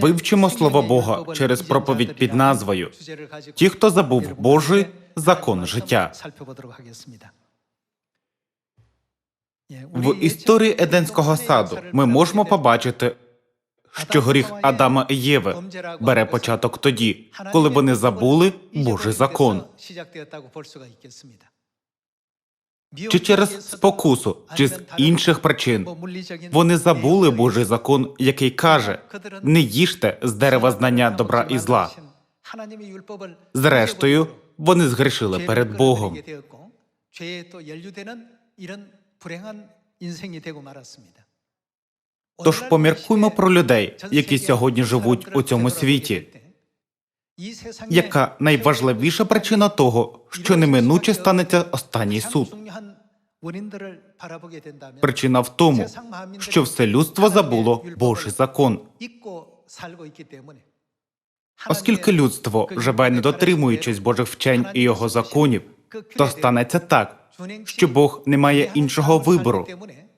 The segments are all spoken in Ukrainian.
Вивчимо слово Бога через проповідь під назвою Ті, хто забув Божий закон життя. В історії Еденського саду ми можемо побачити, що гріх Адама і Єви бере початок тоді, коли вони забули Божий закон. Чи через спокусу, чи з інших причин. Вони забули Божий закон, який каже не їжте з дерева знання добра і зла. Зрештою, вони згрішили перед Богом. Тож поміркуймо про людей, які сьогодні живуть у цьому світі. Яка найважливіша причина того, що неминуче станеться останній суд? Причина в тому, що все людство забуло Божий закон. Оскільки людство живе, не дотримуючись Божих вчень і його законів, то станеться так, що Бог не має іншого вибору,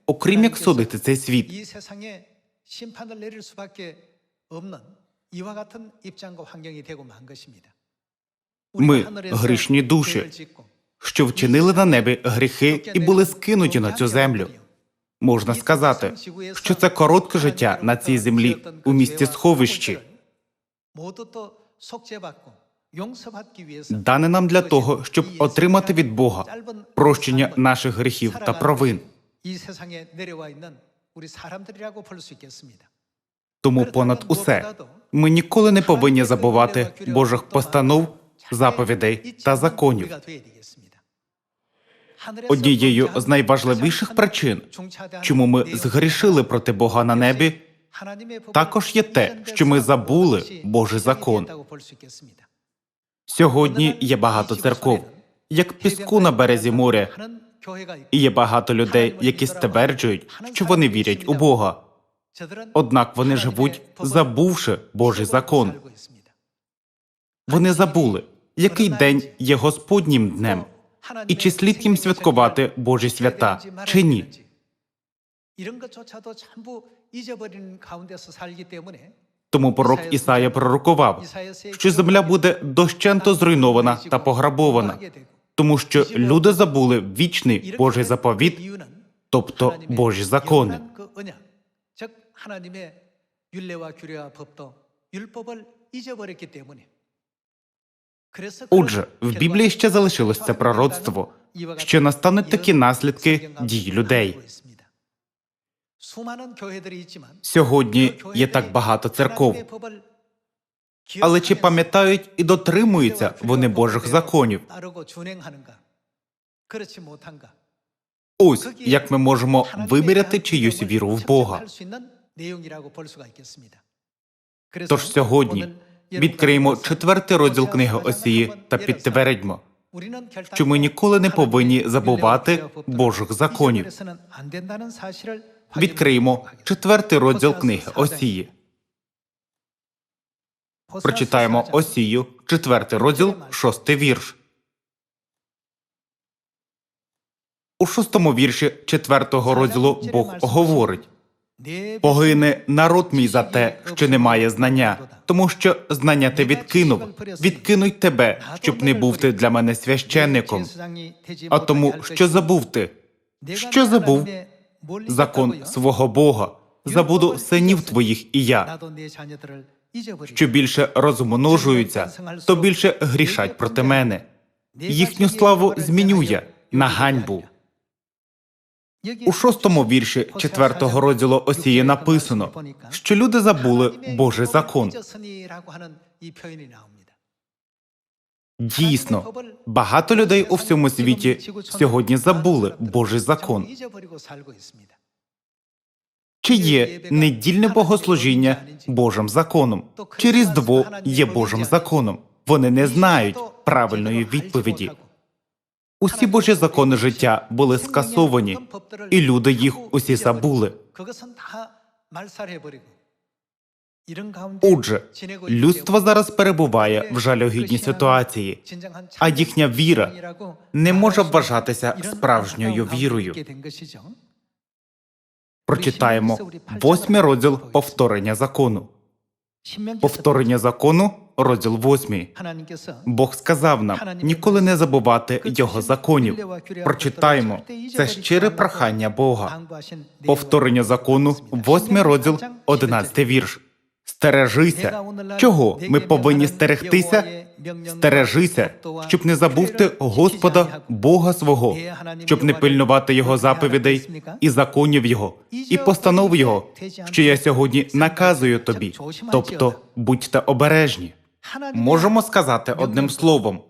окрім як судити цей світ. Ми грішні душі що вчинили на небі гріхи і були скинуті на цю землю. Можна сказати, що це коротке життя на цій землі у місті сховищі. Дане нам для того, щоб отримати від Бога прощення наших гріхів та провин. Тому понад усе ми ніколи не повинні забувати Божих постанов, заповідей та законів. Однією з найважливіших причин, чому ми згрішили проти Бога на небі, також є те, що ми забули Божий закон. Сьогодні є багато церков, як піску на березі моря, і є багато людей, які стверджують, що вони вірять у Бога. Однак вони живуть, забувши Божий закон. Вони забули, який день є Господнім днем, і чи слід їм святкувати Божі свята, чи ні. 이런 것조차도 전부 잊어버리는 가운데서 살기 때문에 Тому пророк Ісая пророкував, що земля буде дощенто зруйнована та пограбована, тому що люди забули вічний Божий заповіт, тобто Божі закони. 그 언약, 즉 하나님의 율례와 규례와 법도 율법을 잊어버렸기 때문에. Отже, в Біблії ще залишилось це пророцтво, що настануть такі наслідки дій людей. Сьогодні є так багато церков, але чи пам'ятають і дотримуються вони Божих законів? Ось як ми можемо виміряти чиюсь віру в Бога. Тож сьогодні відкриємо четвертий розділ книги Осії та підтвердьмо, що ми ніколи не повинні забувати Божих законів. Відкриємо четвертий розділ книги Осії. Прочитаємо Осію, четвертий розділ, шостий вірш. У шостому вірші четвертого розділу Бог говорить Погине народ мій за те, що немає знання, тому що знання ти відкинув, відкинуй тебе, щоб не був ти для мене священником. А тому, що забув ти, що забув закон свого Бога, забуду синів твоїх і я. Що більше розмножуються, то більше грішать проти мене. Їхню славу зміню я на ганьбу. У шостому вірші четвертого розділу Осії написано, що люди забули Божий закон. Дійсно, багато людей у всьому світі сьогодні забули Божий закон. Чи є недільне богослужіння Божим законом? Чи Різдво є Божим законом? Вони не знають правильної відповіді. Усі божі закони життя були скасовані, і люди їх усі забули. Отже, людство зараз перебуває в жалюгідній ситуації, а їхня віра не може вважатися справжньою вірою. Прочитаємо восьмий розділ повторення закону. Повторення закону розділ 8. Бог сказав нам ніколи не забувати його законів. Прочитаємо. Це щире прохання Бога. Повторення закону, 8 розділ, 11 вірш. Стережися, чого? ми повинні стерегтися? Стережися, щоб не забув ти Господа Бога свого, щоб не пильнувати Його заповідей і законів Його, і постанов Його, що я сьогодні наказую тобі. Тобто будьте обережні. Можемо сказати одним словом,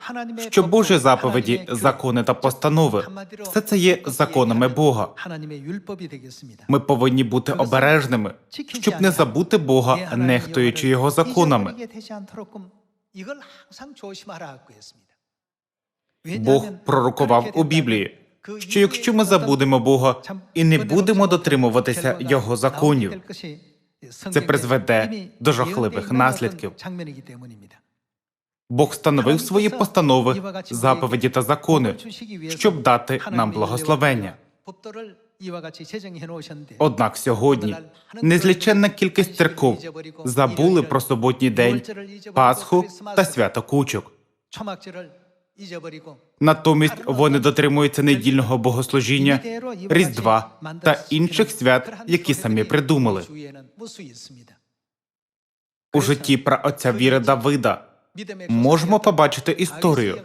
що Божі заповіді, закони та постанови все це є законами Бога. Ми повинні бути обережними, щоб не забути Бога, нехтуючи його законами. Бог пророкував у Біблії, що якщо ми забудемо Бога і не будемо дотримуватися Його законів, це призведе до жахливих наслідків. Бог встановив свої постанови, заповіді та закони, щоб дати нам благословення. Однак сьогодні незліченна кількість церков забули про суботній день, Пасху та свято кучок. Натомість вони дотримуються недільного богослужіння, Різдва та інших свят, які самі придумали. У житті праотця віри Давида можемо побачити історію,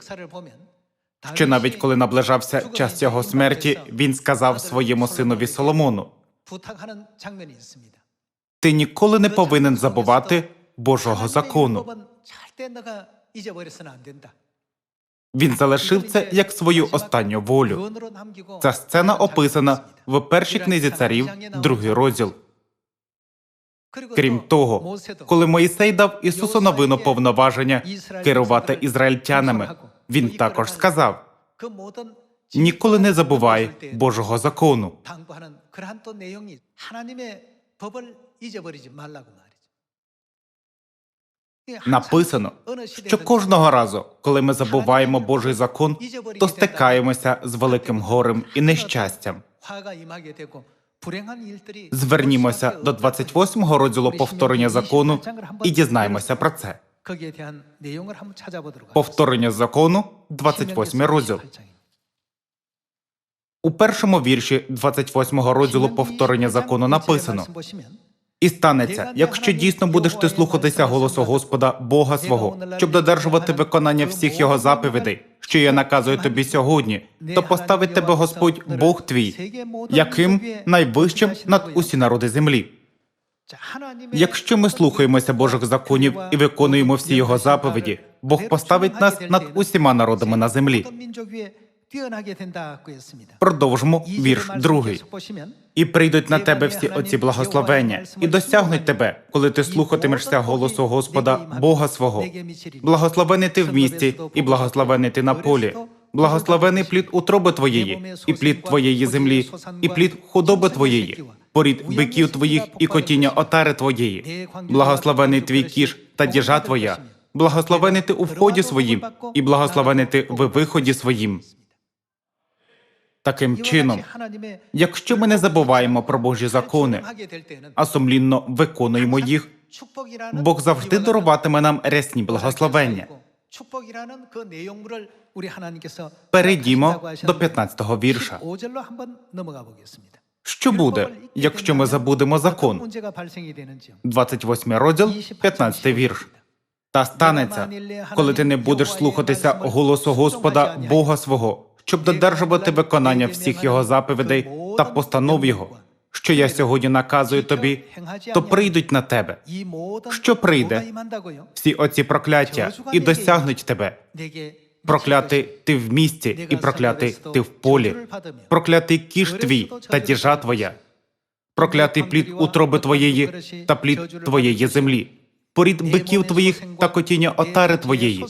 що навіть коли наближався час його смерті, він сказав своєму синові Соломону: Ти ніколи не повинен забувати Божого закону. Він залишив це як свою останню волю. Ця сцена описана в першій книзі царів, другий розділ. Крім того, коли Моїсей дав Ісусу новину повноваження керувати ізраїльтянами, він також сказав: ніколи не забувай Божого закону. Написано, що кожного разу, коли ми забуваємо Божий закон, то стикаємося з великим горем і нещастям. Звернімося до 28-го розділу повторення закону і дізнаємося про це. Повторення закону, 28 розділ. У першому вірші 28-го розділу повторення закону написано: І станеться, якщо дійсно будеш ти слухатися голосу Господа, Бога свого, щоб додержувати виконання всіх його заповідей, що я наказую тобі сьогодні, то поставить тебе Господь Бог твій, яким найвищим над усі народи землі. Якщо ми слухаємося Божих законів і виконуємо всі його заповіді, Бог поставить нас над усіма народами на землі. Продовжимо вірш другий. І прийдуть на тебе всі оці благословення, і досягнуть тебе, коли ти слухатимешся голосу Господа, Бога свого. Благословений ти в місті, і благословений ти на полі. Благословений плід утроби твоєї, і плід твоєї землі, і плід худоби твоєї, порід биків твоїх і котіння отари твоєї. Благословений твій кіш та діжа твоя. Благословений ти у вході своїм, і благословений ти в виході своїм. Таким чином, якщо ми не забуваємо про Божі закони, а сумлінно виконуємо їх, Бог завжди даруватиме нам рясні благословення. Перейдімо до 15-го вірша. Що буде, якщо ми забудемо закон? 28 розділ, 15 вірш. Та станеться, коли ти не будеш слухатися голосу Господа Бога свого, щоб додержувати виконання всіх його заповідей та постанов його, що я сьогодні наказую тобі, то прийдуть на тебе. Що прийде? Всі оці прокляття і досягнуть тебе. Проклятий ти в місті і проклятий ти в полі, проклятий кіш твій та діжа твоя, проклятий плід утроби твоєї та плід твоєї землі, порід биків твоїх та котіння отари твоєї.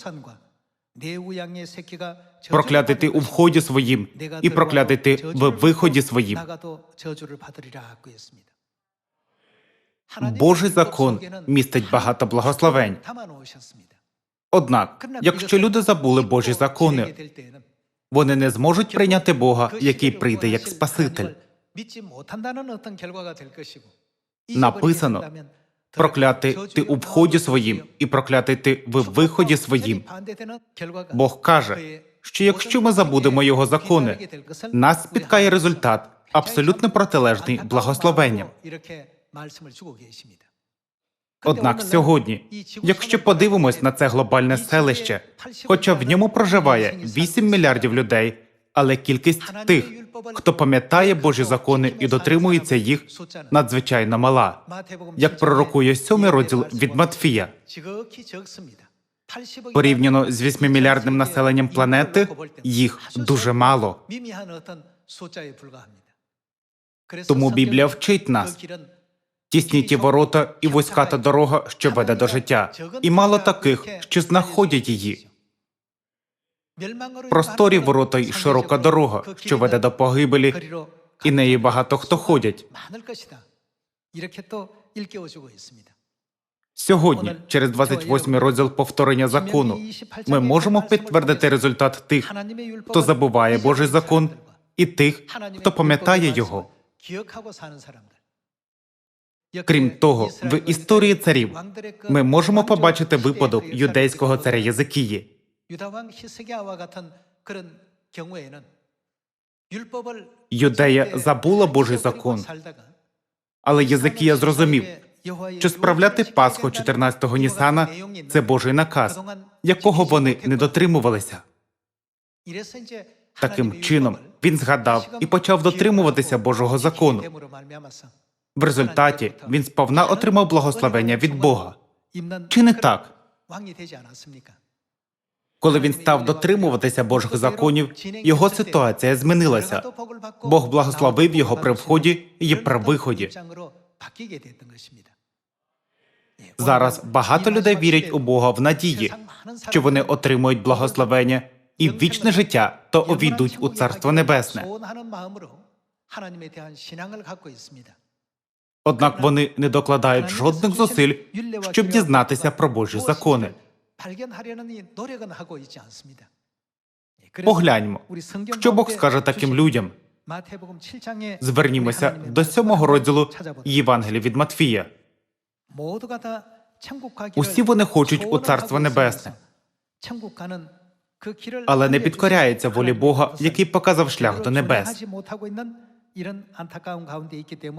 Проклятий ти у вході своїм, і проклятий ти в виході своїм. Божий закон містить багато благословень. Однак, якщо люди забули Божі закони, вони не зможуть прийняти Бога, який прийде як Спаситель. Написано, Проклятий ти у вході своїм, і проклятий ти в виході своїм. Бог каже, що якщо ми забудемо його закони, нас спіткає результат абсолютно протилежний благословенням. Однак сьогодні, якщо подивимось на це глобальне селище, хоча в ньому проживає 8 мільярдів людей, але кількість тих, хто пам'ятає Божі закони і дотримується їх, надзвичайно мала. Як пророкує сьомий розділ від Матфія, порівняно з 8 мільярдним населенням планети, їх дуже мало. Тому Біблія вчить нас. Тісні ті ворота і вузька та дорога, що веде до життя, і мало таких, що знаходять її. Просторі ворота й широка дорога, що веде до погибелі, і неї багато хто ходять. Сьогодні, через 28 розділ повторення закону, ми можемо підтвердити результат тих, хто забуває Божий закон, і тих, хто пам'ятає його. Крім того, в історії царів ми можемо побачити випадок юдейського царя Єзикії. Юдея забула Божий закон, Але Єзикія зрозумів, що справляти Пасху 14-го Нісана це Божий наказ, якого вони не дотримувалися. Таким чином він згадав і почав дотримуватися Божого закону. В результаті він сповна отримав благословення від Бога. Чи не так? Коли він став дотримуватися Божих законів, його ситуація змінилася. Бог благословив його при вході і при виході. Зараз багато людей вірять у Бога в надії, що вони отримують благословення і вічне життя, то увійдуть у Царство Небесне. Однак вони не докладають жодних зусиль, щоб дізнатися про Божі закони. Погляньмо, що Бог скаже таким людям. Звернімося до сьомого розділу Євангелія від Матфія. Усі вони хочуть у Царство Небесне, але не підкоряються волі Бога, який показав шлях до небес.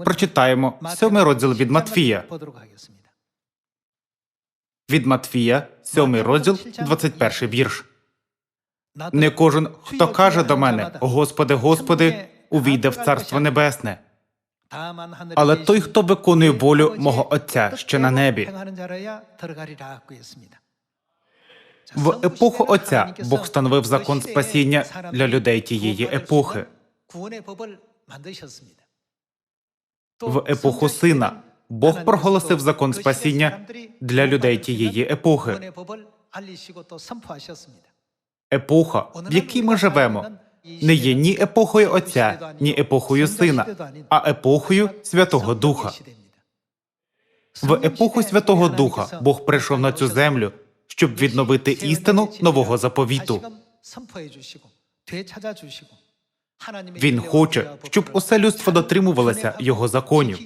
Прочитаємо сьомий розділ від Матфія. Від Матфія, сьомий розділ, 21 вірш. Не кожен, хто каже до мене, Господи, Господи, увійде в Царство Небесне, але той, хто виконує волю мого Отця, що на небі. В епоху Отця Бог встановив закон спасіння для людей тієї епохи. В епоху Сина Бог проголосив закон спасіння для людей тієї епохи. Епоха, в якій ми живемо, не є ні епохою Отця, ні епохою Сина, а епохою Святого Духа. В епоху Святого Духа Бог прийшов на цю землю, щоб відновити істину нового заповіту. Він хоче, щоб усе людство дотримувалося його законів.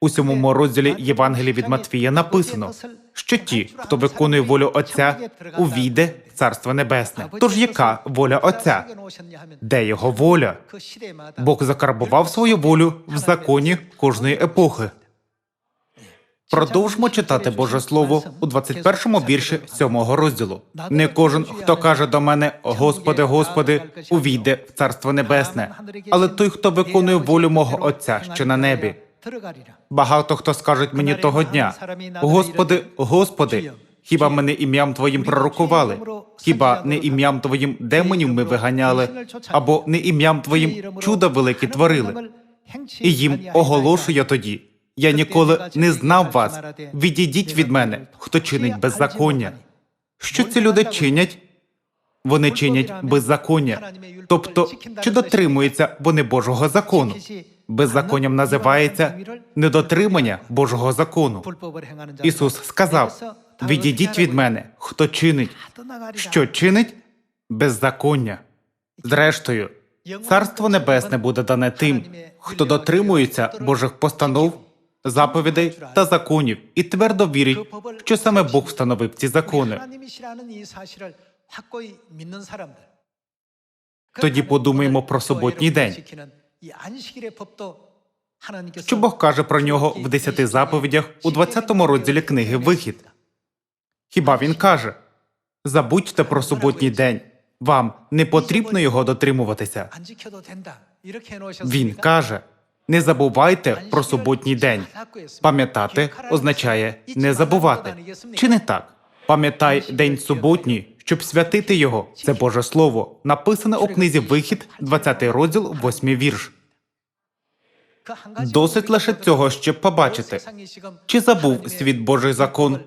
У сьомому розділі Євангелії від Матфія написано, що ті, хто виконує волю Отця, увійде в Царство Небесне. Тож яка воля Отця? Де його воля? Бог закарбував свою волю в законі кожної епохи. Продовжмо читати Боже Слово у 21-му вірші 7-го розділу. Не кожен, хто каже до мене, Господи, Господи, увійде в Царство Небесне, але той, хто виконує волю мого Отця, що на небі. Багато хто скажуть мені того дня: Господи, Господи, хіба мене ім'ям Твоїм пророкували? Хіба не ім'ям Твоїм демонів ми виганяли, або не ім'ям Твоїм чуда великі творили? І їм оголошую я тоді. Я ніколи не знав вас. Відійдіть від мене, хто чинить беззаконня. Що ці люди чинять? Вони чинять беззаконня. Тобто, чи дотримуються вони Божого закону? беззаконням називається недотримання Божого закону. Ісус сказав: Відійдіть від мене, хто чинить, що чинить беззаконня. Зрештою, царство небесне буде дане тим, хто дотримується Божих постанов, заповідей та законів, і твердо вірить, що саме Бог встановив ці закони. Тоді подумаємо про суботній день що Бог каже про нього в десяти заповідях у 20-му розділі книги Вихід. Хіба він каже забудьте про суботній день, вам не потрібно його дотримуватися. Він каже не забувайте про суботній день. Пам'ятати означає не забувати. Чи не так? Пам'ятай день суботній, щоб святити його. Це Боже Слово, написане у книзі Вихід, 20 розділ, 8 вірш. Досить лише цього, щоб побачити, чи забув світ Божий закон,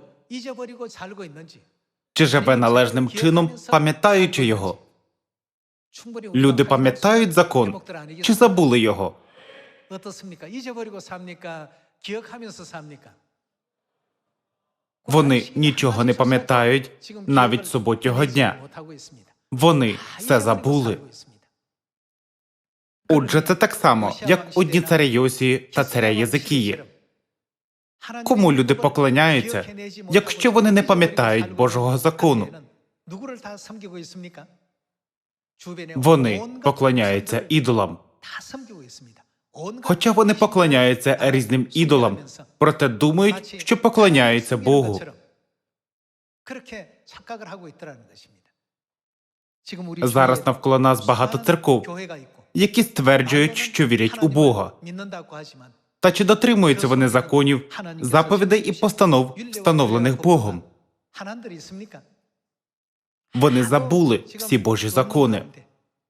чи живе належним чином, пам'ятаючи його. Люди пам'ятають закон, чи забули його? Вони нічого не пам'ятають навіть суботнього дня. Вони все забули. Отже, це так само, як у дні царя Йосії та царя Єзикії. Кому люди поклоняються, якщо вони не пам'ятають Божого закону? Вони поклоняються ідолам. Хоча вони поклоняються різним ідолам, проте думають, що поклоняються Богу. Зараз навколо нас багато церков, які стверджують, що вірять у Бога. Та чи дотримуються вони законів, заповідей і постанов, встановлених Богом? Вони забули всі Божі закони.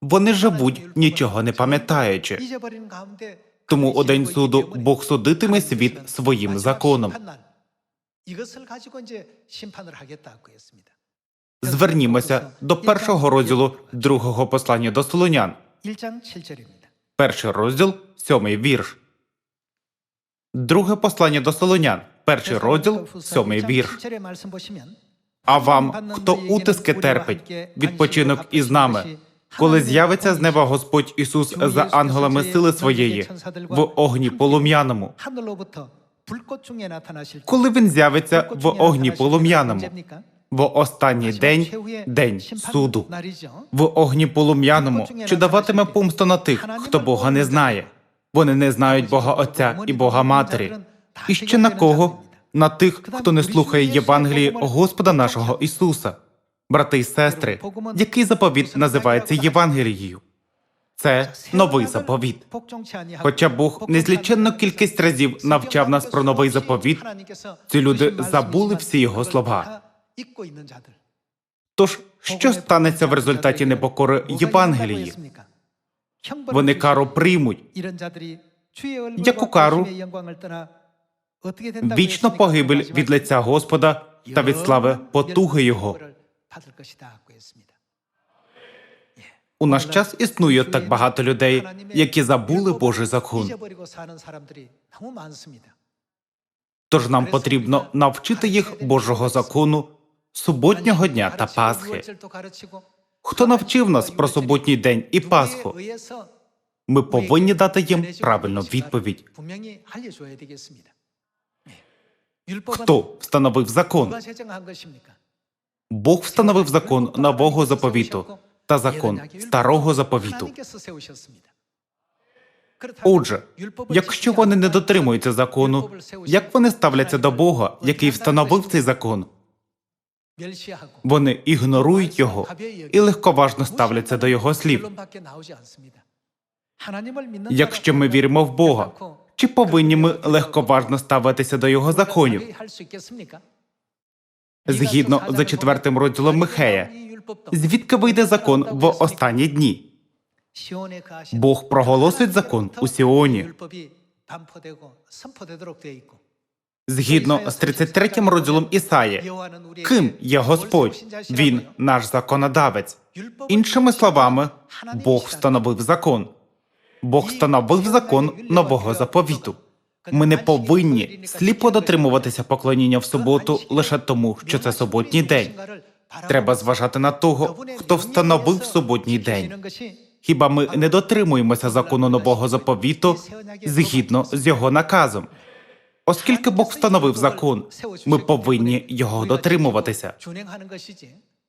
Вони живуть, нічого не пам'ятаючи. Тому у день суду Бог судитиме світ своїм законом. Звернімося до першого розділу другого послання до Солонян. 1장 7절입니다. Перший розділ, сьомий вірш. Друге послання до Солонян, перший розділ, сьомий вірш. А вам, хто утиски терпить, відпочинок із нами, коли з'явиться з неба Господь Ісус за ангелами сили своєї в огні полум'яному. Коли він з'явиться в огні полум'яному, в останній день, день суду, в огні полум'яному, чи даватиме помсту на тих, хто Бога не знає. Вони не знають Бога Отця і Бога Матері. І ще на кого? На тих, хто не слухає Євангелії Господа нашого Ісуса. Брати й сестри, який заповіт називається Євангелією? Це новий заповіт. Хоча Бог незліченну кількість разів навчав нас про новий заповіт, ці люди забули всі його слова. Тож, що станеться в результаті непокори Євангелії? Вони кару приймуть, яку кару? вічну погибель від лиця Господа та від слави потуги Його. У наш час існує так багато людей, які забули Божий закон. Тож нам потрібно навчити їх Божого закону, суботнього дня та Пасхи. Хто навчив нас про суботній день і Пасху? Ми повинні дати їм правильну відповідь. Хто встановив закон? Бог встановив закон нового заповіту та закон старого заповіту. Отже, якщо вони не дотримуються закону, як вони ставляться до Бога, який встановив цей закон? Вони ігнорують його і легковажно ставляться до його слів. Якщо ми віримо в Бога, чи повинні ми легковажно ставитися до його законів? Згідно за четвертим розділом Михея, звідки вийде закон в останні дні? Бог проголосить закон у Сіоні. Згідно з 33 розділом Ісаї, ким є Господь? Він наш законодавець. Іншими словами, Бог встановив закон. Бог встановив закон нового заповіту. Ми не повинні сліпо дотримуватися поклоніння в суботу лише тому, що це суботній день. Треба зважати на того, хто встановив суботній день. Хіба ми не дотримуємося закону нового заповіту згідно з його наказом? Оскільки Бог встановив закон, ми повинні його дотримуватися.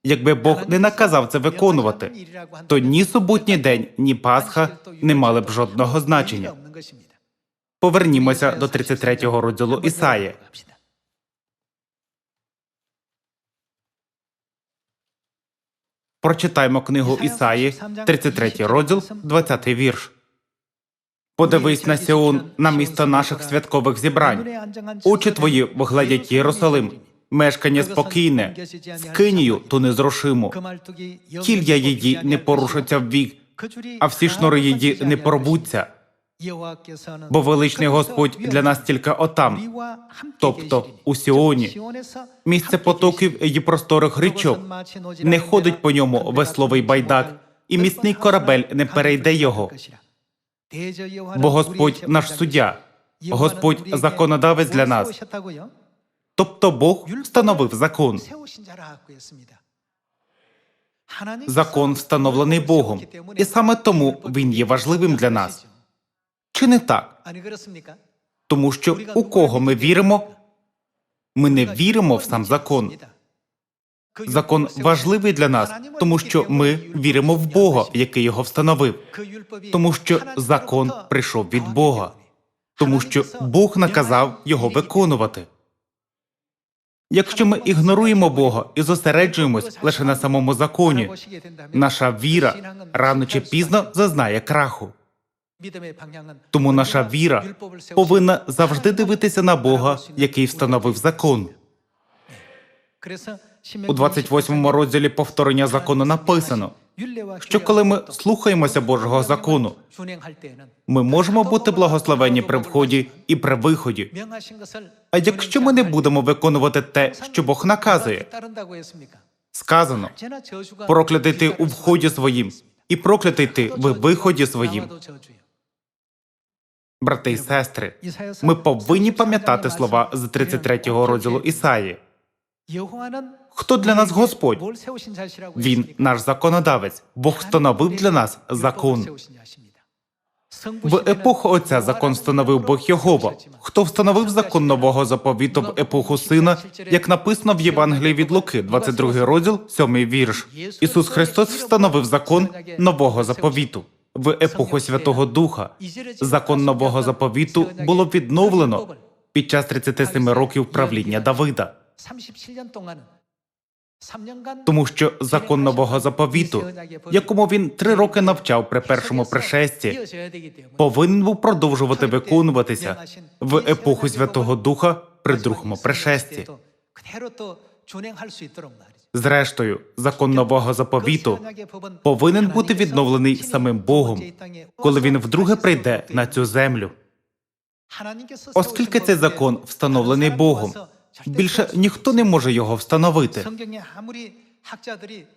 Якби Бог не наказав це виконувати, то ні суботній день, ні Пасха не мали б жодного значення. Повернімося до 33-го розділу Ісаї. Прочитаймо книгу Ісаї, 33 розділ, 20 вірш. Подивись на Сіон, на місто наших святкових зібрань. Очі твої вгледять Єрусалим, мешкання спокійне, скинію ту незрушиму. Кілья її не порушаться в вік, а всі шнури її не порвуться, бо величний Господь для нас тільки отам, тобто у Сіоні. Місце потоків і просторих річок. Не ходить по ньому весловий байдак, і міцний корабель не перейде його. Бо Господь наш суддя, Господь законодавець для нас. Тобто Бог встановив закон. Закон встановлений Богом, і саме тому він є важливим для нас. Чи не так? Тому що у кого ми віримо, ми не віримо в сам закон. Закон важливий для нас, тому що ми віримо в Бога, який його встановив, тому що закон прийшов від Бога, тому що Бог наказав його виконувати. Якщо ми ігноруємо Бога і зосереджуємось лише на самому законі, наша віра рано чи пізно зазнає краху. Тому наша віра повинна завжди дивитися на Бога, який встановив закон. У 28 розділі повторення закону написано, що коли ми слухаємося Божого закону, ми можемо бути благословені при вході і при виході. А якщо ми не будемо виконувати те, що Бог наказує, сказано проклятий ти у вході своїм і проклятий ти в виході своїм. Брати і сестри, ми повинні пам'ятати слова з 33-го розділу Ісаї. Хто для нас Господь? Він наш законодавець. Бог встановив для нас закон. В епоху Отця закон встановив Бог Йогова. Хто встановив закон нового заповіту в епоху сина, як написано в Євангелії від Луки, 22 розділ, 7 вірш. Ісус Христос встановив закон нового заповіту. В епоху Святого Духа закон нового заповіту було відновлено під час 37 років правління Давида. Тому що закон нового заповіту, якому він три роки навчав при першому пришесті, повинен був продовжувати виконуватися в епоху Святого Духа при другому пришесті. Зрештою, закон нового заповіту повинен бути відновлений самим Богом, коли він вдруге прийде на цю землю. Оскільки цей закон встановлений Богом, більше ніхто не може його встановити.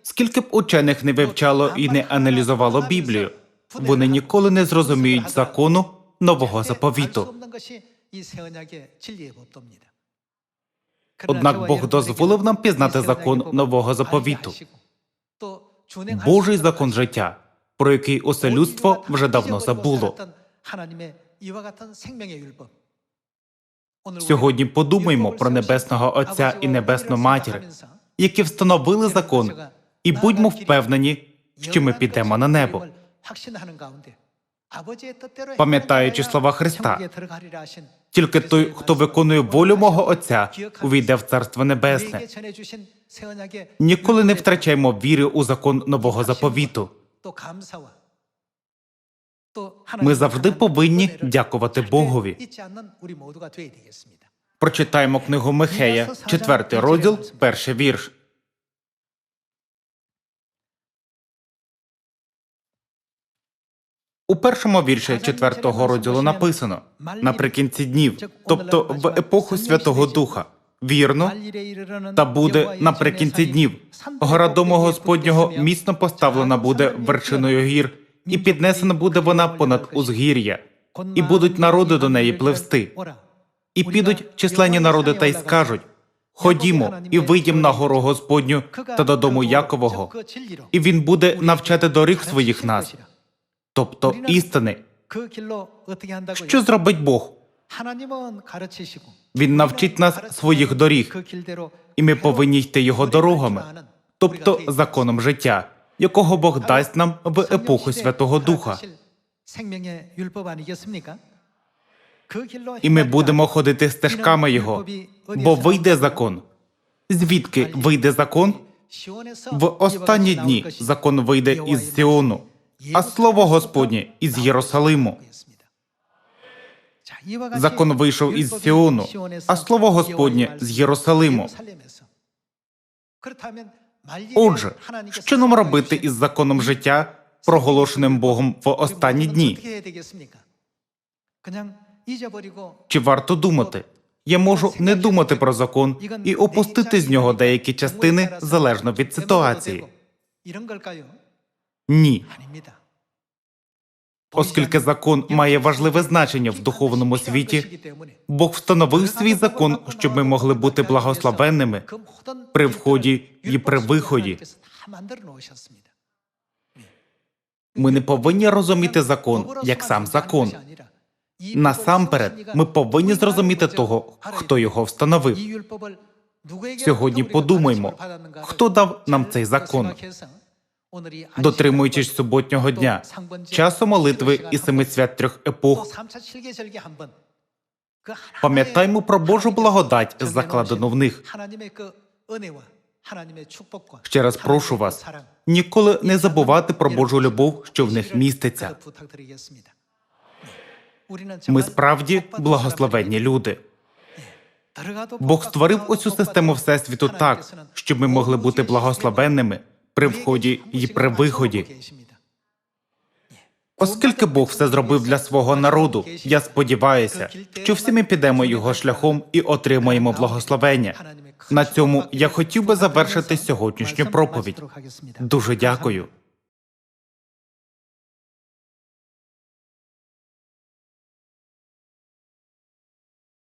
Скільки б учених не вивчало і не аналізувало Біблію, вони ніколи не зрозуміють закону нового заповіту. Однак Бог дозволив нам пізнати закон нового заповіту, Божий закон життя, про який усе людство вже давно забуло. Сьогодні подумаймо про небесного Отця і Небесну Матір, які встановили закон, і будьмо впевнені, що ми підемо на небо. Пам'ятаючи слова Христа, тільки той, хто виконує волю мого Отця, увійде в Царство Небесне. Ніколи не втрачаймо віри у закон нового заповіту. Ми завжди повинні дякувати Богові. Прочитаємо книгу Михея, 4 розділ, перший вірш. У першому вірші четвертого розділу написано наприкінці днів, тобто в епоху Святого Духа, вірно, та буде наприкінці днів. Гора дому Господнього міцно поставлена буде вершиною гір, і піднесена буде вона понад узгір'я, і будуть народи до неї пливсти. І підуть численні народи та й скажуть Ходімо і вийдемо на гору Господню та додому Якового, і він буде навчати доріг своїх нас, тобто істини. Що зробить Бог? Він навчить нас своїх доріг, і ми повинні йти його дорогами, тобто законом життя якого Бог дасть нам в епоху Святого Духа. І ми будемо ходити стежками Його, бо вийде закон. Звідки вийде закон? В останні дні закон вийде із Сіону, а слово Господнє із Єрусалиму. Закон вийшов із Сіону, а слово Господнє з Єрусалиму. Отже, що нам робити із законом життя, проголошеним Богом в останні дні? Чи варто думати? Я можу не думати про закон і опустити з нього деякі частини залежно від ситуації. Ні оскільки закон має важливе значення в духовному світі, Бог встановив свій закон, щоб ми могли бути благословенними при вході і при виході. Ми не повинні розуміти закон як сам закон. Насамперед, ми повинні зрозуміти того, хто його встановив. Сьогодні подумаймо, хто дав нам цей закон. Дотримуючись суботнього дня, часу молитви і семи свят трьох епох, пам'ятаймо про Божу благодать, закладену в них. Ще раз прошу вас, ніколи не забувати про Божу любов, що в них міститься. Ми справді благословенні люди. Бог створив оцю систему Всесвіту так, щоб ми могли бути благословенними при вході і при виході. Оскільки Бог все зробив для свого народу, я сподіваюся, що всі ми підемо його шляхом і отримаємо благословення. На цьому я хотів би завершити сьогоднішню проповідь. Дуже дякую.